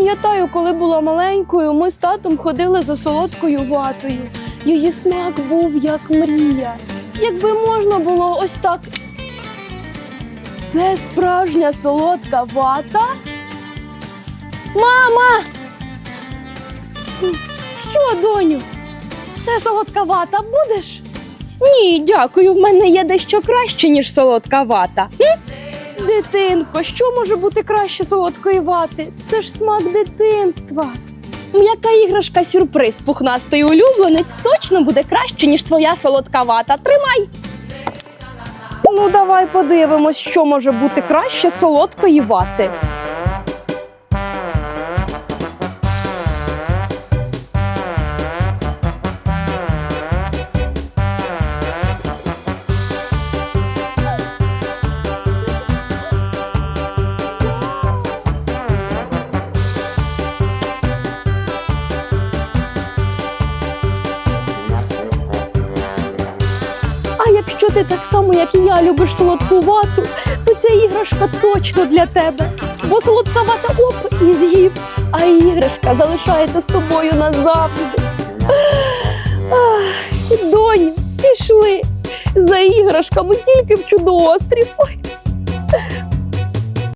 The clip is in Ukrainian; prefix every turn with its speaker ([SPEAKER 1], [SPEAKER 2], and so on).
[SPEAKER 1] Пам'ятаю, коли була маленькою, ми з татом ходили за солодкою ватою. Її смак був як мрія. Якби можна було ось так. Це справжня солодка вата. Мама! Що, доню? Це солодка вата будеш? Ні, дякую. В мене є дещо краще, ніж солодка вата. Дитинко, що може бути краще солодкої вати? Це ж смак дитинства. М'яка іграшка сюрприз, пухнастий улюбленець точно буде краще, ніж твоя солодка вата. Тримай. Ну, давай подивимось, що може бути краще солодкої вати. Якщо ти так само, як і я, любиш солодкувату, то ця іграшка точно для тебе. Бо солодкавата оп і з'їв, а іграшка залишається з тобою назавжди. Ах, доню, пішли за іграшками тільки в чудоострів. Ой,